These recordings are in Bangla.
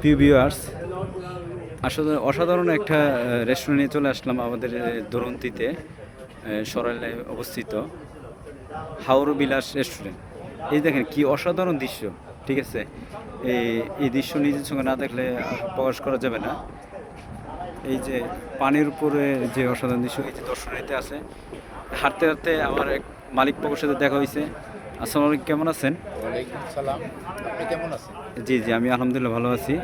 প্রিয় ভিউয়ার্স আসলে অসাধারণ একটা রেস্টুরেন্টে চলে আসলাম আমাদের দরন্তিতে সরাইলে অবস্থিত হাওর বিলাস রেস্টুরেন্ট এই দেখেন কি অসাধারণ দৃশ্য, ঠিক আছে? এই এই দৃশ্য নিজের সঙ্গে না দেখলে প্রকাশ করা যাবে না। এই যে পানির উপরে যে অসাধারণ দৃশ্য, এই যে দর্শনীতে আছে। হাঁটতে হাঁটতে আমার এক মালিক পক্ষের সাথে দেখা হয়েছে। আসসালামু আলাইকুম কেমন আছেন? আপনি কেমন আছেন? জি জি আমি আলহামদুলিল্লাহ ভালো আছি।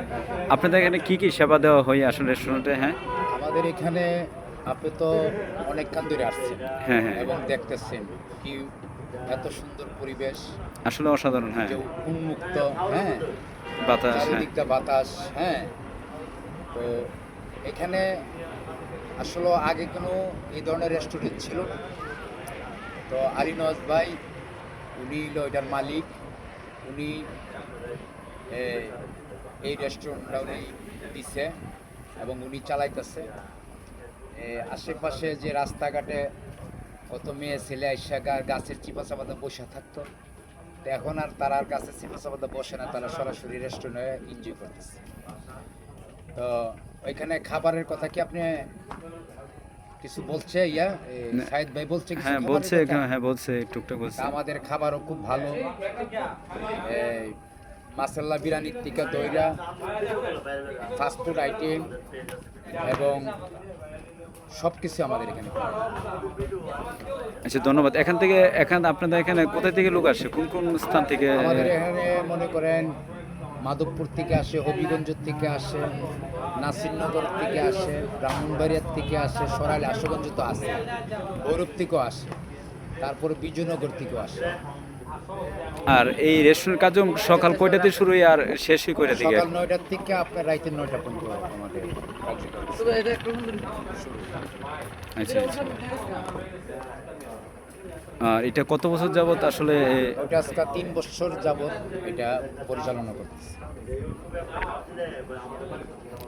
আপনাদের এখানে কি কি সেবা দেওয়া হয় আসলে রেস্টুরেন্টে হ্যাঁ। আমাদের এখানে আপনি তো অনেকক্ষণ ধরে আসছেন হ্যাঁ হ্যাঁ। এবং দেখতেছেন কি এত সুন্দর পরিবেশ। আসলে অসাধারণ হ্যাঁ। উন্মুক্ত হ্যাঁ। বাতাস হ্যাঁ। চারিদিকটা বাতাস হ্যাঁ। তো এখানে আসলে আগে কোনো এই ধরনের রেস্টুরেন্ট ছিল না। তো আলিনওয়াজ ভাই উনি হলো এটার মালিক। উনি এই রেস্টুরেন্টটা উনি দিছে এবং উনি চালাইতেছে। আশেপাশে যে রাস্তাঘাটে কত মেয়ে ছেলে আইসা গাছের চিপা চাপাতে বসে থাকতো, তো এখন আর তারা আর গাছের চিপা চাপাতে বসে না, তারা সরাসরি রেস্টুরেন্টে এনজয় করতেছে। তো ওইখানে খাবারের কথা কি আপনি কিছু বলছে ইয়া। সাইদ ভাই বলছে হ্যাঁ বলছে? হ্যাঁ বলছে টুকটাক বলছে। আমাদের খাবারও খুব ভালো। এই মাসাল্লা বিরিয়ানির থেকে দইরা ফাস্টফুড আইটেম এবং সব কিছু আমাদের এখানে। আচ্ছা ধন্যবাদ। এখান থেকে এখান আপনাদের এখানে কোথা থেকে লোক আসে? কোন কোন স্থান থেকে? আমাদের এখানে মনে করেন মাধবপুর থেকে আসে হবিগঞ্জ থেকে আসে নাসিরনগর থেকে আসে ব্রাহ্মণবাড়িয়ার থেকে আসে সরাইল আশুগঞ্জ তো আসে। ভৈরব থেকেও আসে তারপরে বিজয়নগর থেকেও আসে। আর এই রেশন কাজ সকাল কয়টাতে শুরু হয় আর শেষ হয় কয়টা থেকে সকাল নয়টার থেকে আপনার রাইতে নয়টা পর্যন্ত আমাদের আচ্ছা আচ্ছা। আর এটা কত বছর যাবত আসলে ওটা আজকে তিন বছর যাবত এটা পরিচালনা করতেছে।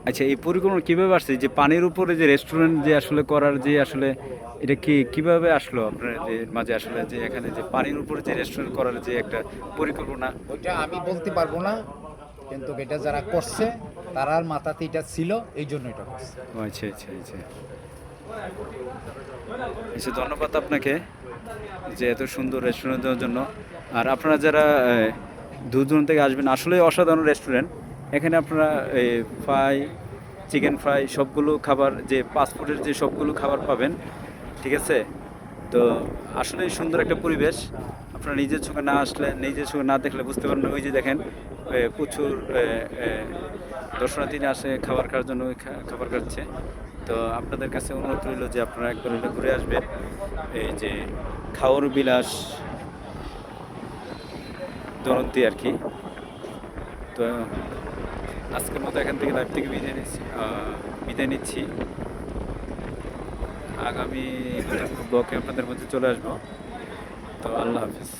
আচ্ছা এই পরিকল্পনা কীভাবে আসছে? যে পানির উপরে যে রেস্টুরেন্ট যে আসলে করার যে আসলে এটা কি কীভাবে আসলো আপনার যে মাঝে আসলে যে এখানে যে পানির উপরে যে রেস্টুরেন্ট করার যে একটা পরিকল্পনা? ওইটা আমি বলতে পারব না কিন্তু এটা যারা করছে তারার মাথাতে এটা ছিল এই জন্য এটা করছে। আচ্ছা আচ্ছা আচ্ছা। আচ্ছা ধন্যবাদ আপনাকে যে এত সুন্দর রেস্টুরেন্ট দেওয়ার জন্য। আর আপনারা যারা দূর দূরান্ত থেকে আসবেন, আসলে অসাধারণ রেস্টুরেন্ট এখানে আপনারা ফ্রাই চিকেন ফ্রাই সবগুলো খাবার, যে পাসপোর্টের যে সবগুলো খাবার পাবেন, ঠিক আছে? তো আসলে সুন্দর একটা পরিবেশ। আপনারা নিজের চোখে না আসলে, নিজের চোখে না দেখলে বুঝতে পারবেন। ওই যে দেখেন প্রচুর দর্শনার্থীরা আসে, খাবার খাওয়ার জন্য খাবার খাচ্ছে। তো আপনাদের কাছে অনুরোধ রইল যে আপনারা একবার হলে ঘুরে আসবেন। এই যে খাওয়ার বিলাস দরন্তি আর কি। তো আজকের মতো এখান থেকে লাইভ থেকে বিদায় নিচ্ছি বিদায় নিচ্ছি। আগামী ব্লকে আপনাদের মধ্যে চলে আসব। তো আল্লাহ হাফিজ।